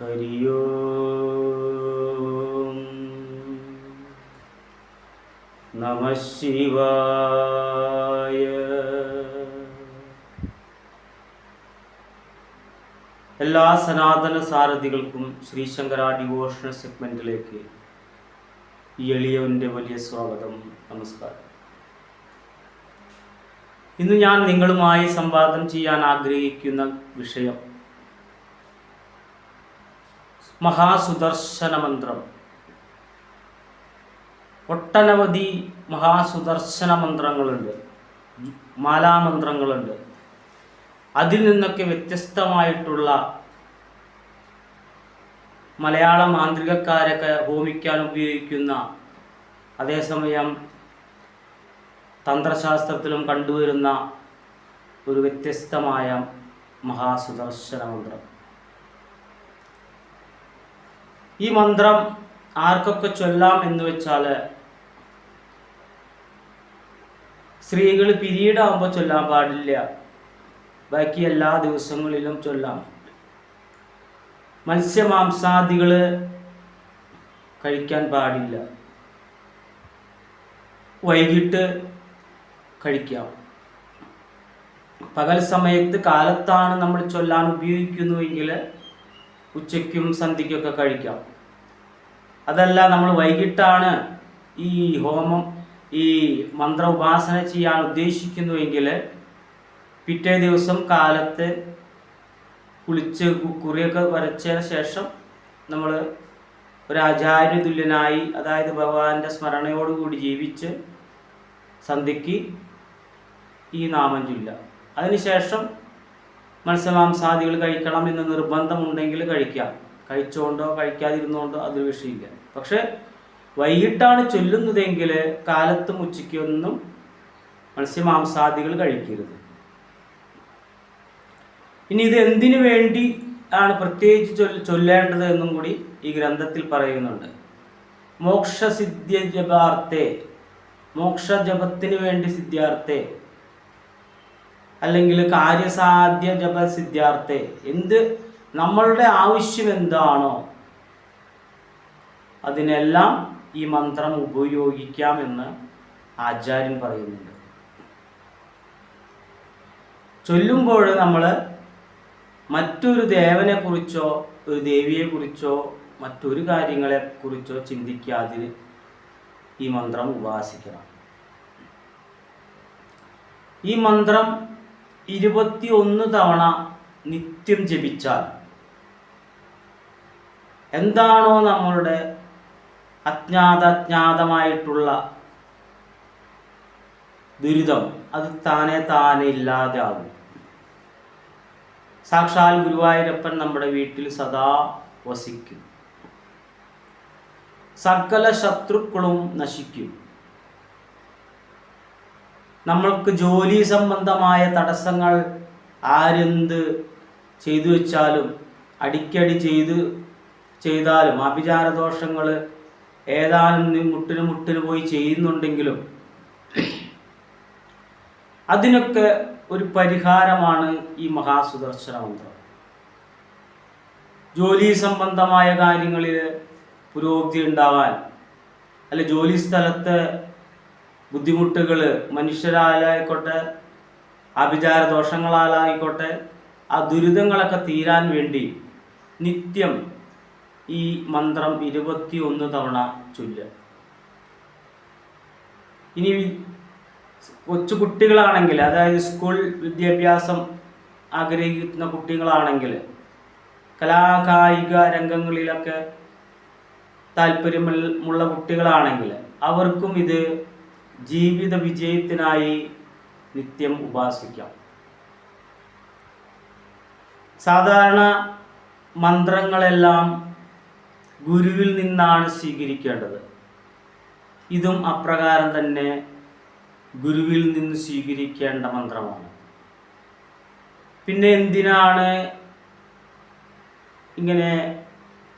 ഹരി ഓം നമ ശിവായ. എല്ലാ സനാതന സാരഥികൾക്കും ശ്രീശങ്കര ഡിവോഷണൽ സെഗ്മെന്റിലേക്ക് ഈ എളിയവന്റെ വലിയ സ്വാഗതം നമസ്കാരം. ഇന്ന് ഞാൻ നിങ്ങളുമായി സംവാദം ചെയ്യാൻ ആഗ്രഹിക്കുന്ന വിഷയം മഹാസുദർശന മന്ത്രം ഒട്ടനവധി മഹാസുദർശന മന്ത്രങ്ങളുണ്ട് മാലാമന്ത്രങ്ങളുണ്ട്. അതിൽ നിന്നൊക്കെ വ്യത്യസ്തമായിട്ടുള്ള മലയാള മാന്ത്രികക്കാരൊക്കെ ഹോമിക്കാൻ ഉപയോഗിക്കുന്ന അതേസമയം തന്ത്രശാസ്ത്രത്തിലും കണ്ടുവരുന്ന ഒരു വ്യത്യസ്തമായ മഹാസുദർശന മന്ത്രം ഈ മന്ത്രം ആർക്കൊക്കെ ചൊല്ലാം എന്ന് വെച്ചാൽ സ്ത്രീകൾ പിരീഡ് ആകുമ്പോൾ ചൊല്ലാൻ പാടില്ല. ബാക്കി എല്ലാ ദിവസങ്ങളിലും ചൊല്ലാം. മത്സ്യമാംസാദികൾ കഴിക്കാൻ പാടില്ല. വൈകിട്ട് കഴിക്കാം. പകൽ സമയത്ത് കാലത്താണ് നമ്മൾ ചൊല്ലാൻ ഉപയോഗിക്കുന്നുവെങ്കിൽ ഉച്ചയ്ക്കും സന്ധ്യയ്ക്കൊക്കെ കഴിക്കാം. അതല്ല നമ്മൾ വൈകിട്ടാണ് ഈ ഹോമം ഈ മന്ത്ര ഉപാസന ചെയ്യാൻ ഉദ്ദേശിക്കുന്നുവെങ്കിൽ പിറ്റേ ദിവസം കാലത്ത് കുളിച്ച് കുറിയൊക്കെ വരച്ചതിന് ശേഷം നമ്മൾ ഒരു ആചാര്യ തുല്യനായി അതായത് ഭഗവാന്റെ സ്മരണയോടുകൂടി ജീവിച്ച് സന്ധ്യയ്ക്ക് ഈ നാമം ചൊല്ല അതിനുശേഷം മത്സ്യമാംസാദികൾ കഴിക്കണം എന്ന് നിർബന്ധമുണ്ടെങ്കിൽ കഴിക്കാം കഴിച്ചുകൊണ്ടോ കഴിക്കാതിരുന്നുകൊണ്ടോ അതൊരു വിഷയമില്ല. പക്ഷെ വൈകിട്ടാണ് ചൊല്ലുന്നതെങ്കിൽ കാലത്തും ഉച്ചയ്ക്കൊന്നും മത്സ്യമാംസാദികൾ കഴിക്കരുത്. ഇനി ഇത് എന്തിനു വേണ്ടി ആണ് പ്രത്യേകിച്ച് ചൊല്ല ചൊല്ലേണ്ടത് എന്നും കൂടി ഈ ഗ്രന്ഥത്തിൽ പറയുന്നുണ്ട്. മോക്ഷസിദ്ധ്യ ജപാർത്ഥേ മോക്ഷജപത്തിന് വേണ്ടി സിദ്ധ്യാർത്ഥേ. അല്ലെങ്കിൽ കാര്യസാധ്യ ജപ സിദ്ധ്യാർത്ഥേ എന്ത് നമ്മളുടെ ആവശ്യം എന്താണോ അതിനെല്ലാം ഈ മന്ത്രം ഉപയോഗിക്കാമെന്ന് ആചാര്യൻ പറയുന്നുണ്ട്. ചൊല്ലുമ്പോൾ നമ്മൾ മറ്റൊരു ദേവനെ കുറിച്ചോ ഒരു ദേവിയെ കുറിച്ചോ മറ്റൊരു കാര്യങ്ങളെ കുറിച്ചോ ചിന്തിക്കാതെ ഈ മന്ത്രം ഉപാസിക്കണം. ഈ മന്ത്രം ഇരുപത്തി ഒന്ന് തവണ നിത്യം ജപിച്ചാൽ എന്താണോ നമ്മളുടെ അജ്ഞാത അജ്ഞാതമായിട്ടുള്ള ദുരിതം അത് താനെ താനെ ഇല്ലാതെ ആകും. സാക്ഷാൽ ഗുരുവായൂരപ്പൻ നമ്മുടെ വീട്ടിൽ സദാ വസിക്കും. സകല ശത്രുക്കളും നശിക്കും. നമ്മൾക്ക് ജോലി സംബന്ധമായ തടസ്സങ്ങൾ ആരെന്ത് ചെയ്തു വെച്ചാലും അടിക്കടി ചെയ്ത് ചെയ്താലും അഭിചാരദോഷങ്ങൾ ഏതാനും മുട്ടിന് മുട്ടിന് പോയി ചെയ്യുന്നുണ്ടെങ്കിലും അതിനൊക്കെ ഒരു പരിഹാരമാണ് ഈ മഹാസുദർശന മന്ത്രം. ജോലി സംബന്ധമായ കാര്യങ്ങളിൽ പുരോഗതി ഉണ്ടാവാൻ അല്ലെ ജോലി സ്ഥലത്ത് ബുദ്ധിമുട്ടുകൾ മനുഷ്യരാലായിക്കോട്ടെ അഭിചാര ദോഷങ്ങളാലായിക്കോട്ടെ ആ ദുരിതങ്ങളൊക്കെ തീരാൻ വേണ്ടി നിത്യം ഈ മന്ത്രം ഇരുപത്തി ഒന്ന് തവണ ചൊല്ലുക. ഇനി കൊച്ചു കുട്ടികളാണെങ്കിൽ അതായത് സ്കൂൾ വിദ്യാഭ്യാസം ആഗ്രഹിക്കുന്ന കുട്ടികളാണെങ്കിൽ കലാകായിക രംഗങ്ങളിലൊക്കെ താല്പര്യമുള്ള കുട്ടികളാണെങ്കിൽ അവർക്കും ഇത് ജീവിത വിജയത്തിനായി നിത്യം ഉപാസിക്കാം. സാധാരണ മന്ത്രങ്ങളെല്ലാം ഗുരുവിൽ നിന്നാണ് സ്വീകരിക്കേണ്ടത്. ഇതും അപ്രകാരം തന്നെ ഗുരുവിൽ നിന്ന് സ്വീകരിക്കേണ്ട മന്ത്രമാണ്. പിന്നെ എന്തിനാണ് ഇങ്ങനെ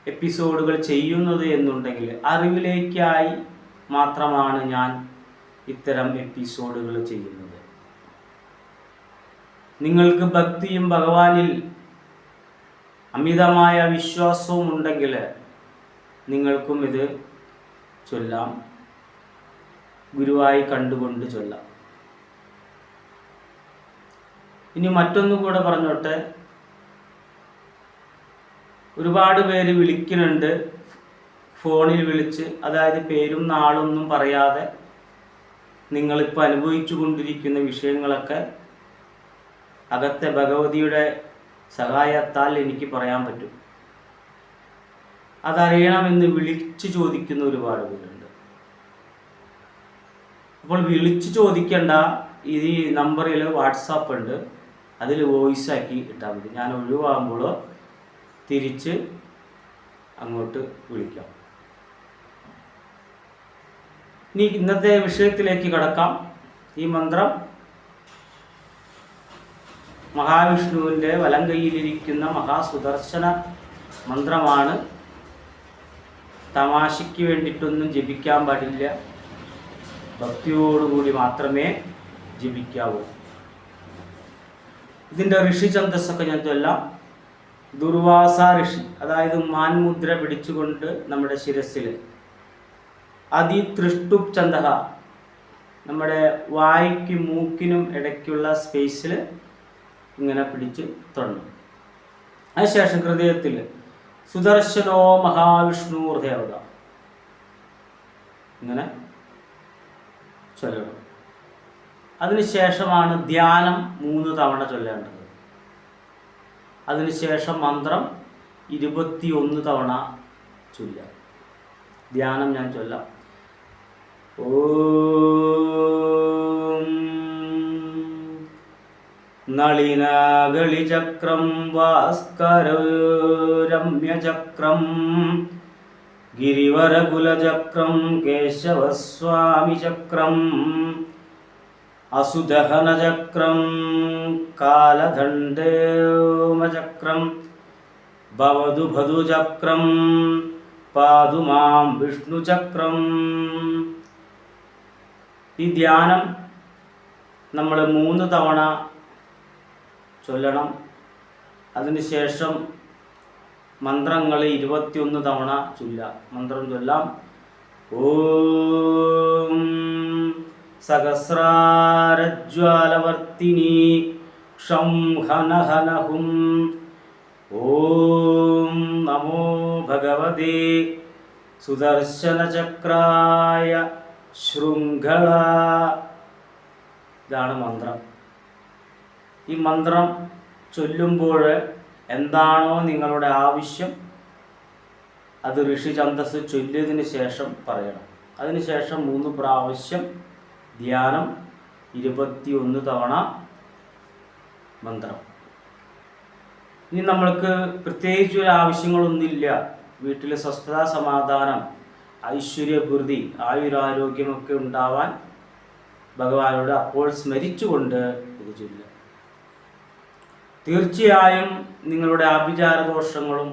എപ്പിസോഡുകൾ ചെയ്യുന്നത് എന്നുണ്ടെങ്കിൽ അറിവിലേക്കായി മാത്രമാണ് ഞാൻ ഇത്തരം എപ്പിസോഡുകൾ ചെയ്യുന്നത്. നിങ്ങൾക്ക് ഭക്തിയും ഭഗവാനിൽ അമിതമായ വിശ്വാസവും ഉണ്ടെങ്കിൽ നിങ്ങൾക്കും ഇത് ചൊല്ലാം. ഗുരുവായി കണ്ടുകൊണ്ട് ചൊല്ലാം. ഇനി മറ്റൊന്നും കൂടെ പറഞ്ഞോട്ടെ. ഒരുപാട് പേര് വിളിക്കുന്നുണ്ട്. ഫോണിൽ വിളിച്ച് അതായത് പേരും നാളൊന്നും പറയാതെ നിങ്ങളിപ്പോൾ അനുഭവിച്ചു കൊണ്ടിരിക്കുന്ന വിഷയങ്ങളൊക്കെ അകത്തെ ഭഗവതിയുടെ സഹായത്താൽ എനിക്ക് പറയാൻ പറ്റും. അതറിയണമെന്ന് വിളിച്ചു ചോദിക്കുന്ന ഒരുപാട് പേരുണ്ട്. അപ്പോൾ വിളിച്ചു ചോദിക്കേണ്ട ഈ നമ്പറിൽ വാട്സാപ്പ് ഉണ്ട്. അതിൽ വോയിസ് ആക്കി ഇട്ടാൽ മതി. ഞാൻ ഒഴിവാകുമ്പോൾ തിരിച്ച് അങ്ങോട്ട് വിളിക്കാം. ഇനി ഇന്നത്തെ വിഷയത്തിലേക്ക് കടക്കാം. ഈ മന്ത്രം മഹാവിഷ്ണുവിന്റെ വലം കയ്യിലിരിക്കുന്ന മഹാസുദർശന മന്ത്രമാണ്. തമാശയ്ക്ക് വേണ്ടിയിട്ടൊന്നും ജപിക്കാൻ പാടില്ല. ഭക്തിയോടുകൂടി മാത്രമേ ജപിക്കാവൂ. ഇതിന്റെ ഋഷി ഛന്തസ്സൊക്കെ ഞാൻ ചൊല്ലാം. ദുർവാസ ഋഷി അതായത് മാൻമുദ്ര പിടിച്ചുകൊണ്ട് നമ്മുടെ ശിരസിൽ അതിതൃഷ്ടുപ് ചന്ദഹ നമ്മുടെ വായ്ക്കും മൂക്കിനും ഇടയ്ക്കുള്ള സ്പേസിൽ ഇങ്ങനെ പിടിച്ച് തുടങ്ങും. അതിനുശേഷം ഹൃദയത്തിൽ സുദർശനോ മഹാവിഷ്ണു ഹൃദയവത ഇങ്ങനെ ചൊല്ലണം. അതിനുശേഷമാണ് ധ്യാനം മൂന്ന് തവണ ചൊല്ലേണ്ടത്. അതിനുശേഷം മന്ത്രം ഇരുപത്തിയൊന്ന് തവണ ചൊല്ലാം ധ്യാനം ഞാൻ ചൊല്ലാം. नलिनागलिचक्रं वास्करम्यचक्रं गिरिवरकुलचक्रं केशवस्वामिचक्रम् असुदहनचक्रं कालदण्डेमचक्रं भवदु भदुचक्रं पादु मां विष्णुचक्रम् ഈ ധ്യാനം നമ്മൾ മൂന്ന് തവണ ചൊല്ലണം. അതിനുശേഷം മന്ത്രങ്ങൾ ഇരുപത്തിയൊന്ന് തവണ ചൊല്ലാം മന്ത്രം ചൊല്ലാം. ഓം സഹസ്രാരജ്വാലവർത്തിനി ക്ഷം ഹനഹനഹും. ഓം നമോ ഭഗവതേ. സുദർശനചക്രായ ശൃംഖള ഇതാണ് മന്ത്രം. ഈ മന്ത്രം ചൊല്ലുമ്പോൾ എന്താണോ നിങ്ങളുടെ ആവശ്യം അത് ഋഷി ഛന്ദസ് ചൊല്ലിയതിന് ശേഷം പറയണം. അതിനുശേഷം മൂന്ന് പ്രാവശ്യം ധ്യാനം ഇരുപത്തിയൊന്ന് തവണ മന്ത്രം. ഇനി നമ്മൾക്ക് പ്രത്യേകിച്ച് ഒരു ആവശ്യങ്ങളൊന്നുമില്ല. വീട്ടിൽ സ്വസ്ഥത സമാധാനം ഐശ്വര്യപൂർതി ആയുരാരോഗ്യമൊക്കെ ഉണ്ടാവാൻ ഭഗവാനോട് അപ്പോൾ സ്മരിച്ചുകൊണ്ട് ഇത് ചൊല്ലുക. തീർച്ചയായും നിങ്ങളുടെ ആഭിചാരദോഷങ്ങളും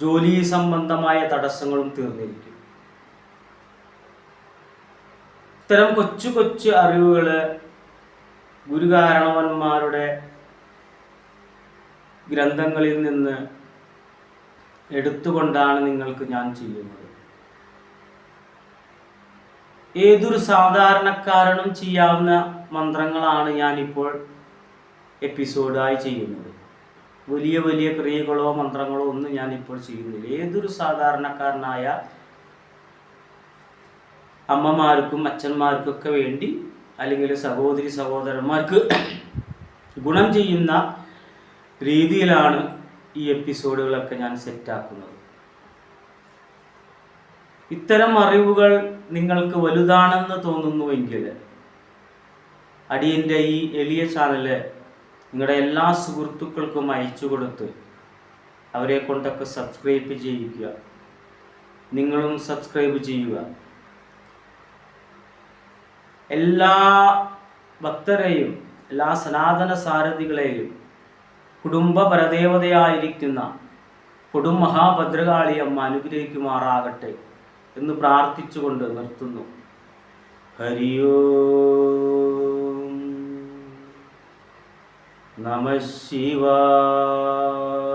ജോലി സംബന്ധമായ തടസ്സങ്ങളും തീർന്നിരിക്കും. ഇത്തരം കൊച്ചു കൊച്ചു അറിവുകൾ ഗുരുകാരണവന്മാരുടെ ഗ്രന്ഥങ്ങളിൽ നിന്ന് എടുത്തുകൊണ്ടാണ് നിങ്ങൾക്ക് ഞാൻ ചെയ്യുന്നത്. ഏതൊരു സാധാരണക്കാരനും ചെയ്യാവുന്ന മന്ത്രങ്ങളാണ് ഞാനിപ്പോൾ എപ്പിസോഡായി ചെയ്യുന്നത്. വലിയ വലിയ ക്രിയകളോ മന്ത്രങ്ങളോ ഒന്നും ഞാനിപ്പോൾ ചെയ്യുന്നില്ല. ഏതൊരു സാധാരണക്കാരനായ അമ്മമാർക്കും അച്ഛന്മാർക്കൊക്കെ വേണ്ടി അല്ലെങ്കിൽ സഹോദരി സഹോദരന്മാർക്ക് ഗുണം ചെയ്യുന്ന രീതിയിലാണ് ഈ എപ്പിസോഡുകളൊക്കെ ഞാൻ സെറ്റാക്കുന്നത്. ഇത്തരം അറിവുകൾ നിങ്ങൾക്ക് വലുതാണെന്ന് തോന്നുന്നുവെങ്കിൽ അടിയന്റെ ഈ എളിയ ചാനൽ നിങ്ങളുടെ എല്ലാ സുഹൃത്തുക്കൾക്കും അയച്ചു കൊടുത്ത് അവരെ കൊണ്ടൊക്കെ സബ്സ്ക്രൈബ് ചെയ്യിക്കുക. നിങ്ങളും സബ്സ്ക്രൈബ് ചെയ്യുക. എല്ലാ ഭക്തരെയും എല്ലാ സനാതന സാരഥികളെയും കുടുംബ പരദേവതയായിരിക്കുന്ന കൊടും മഹാഭദ്രകാളി അമ്മ അനുഗ്രഹിക്കുമാറാകട്ടെ എന്ന് പ്രാർത്ഥിച്ചുകൊണ്ട് നിർത്തുന്നു. ഹരിയോ നമ ശിവായ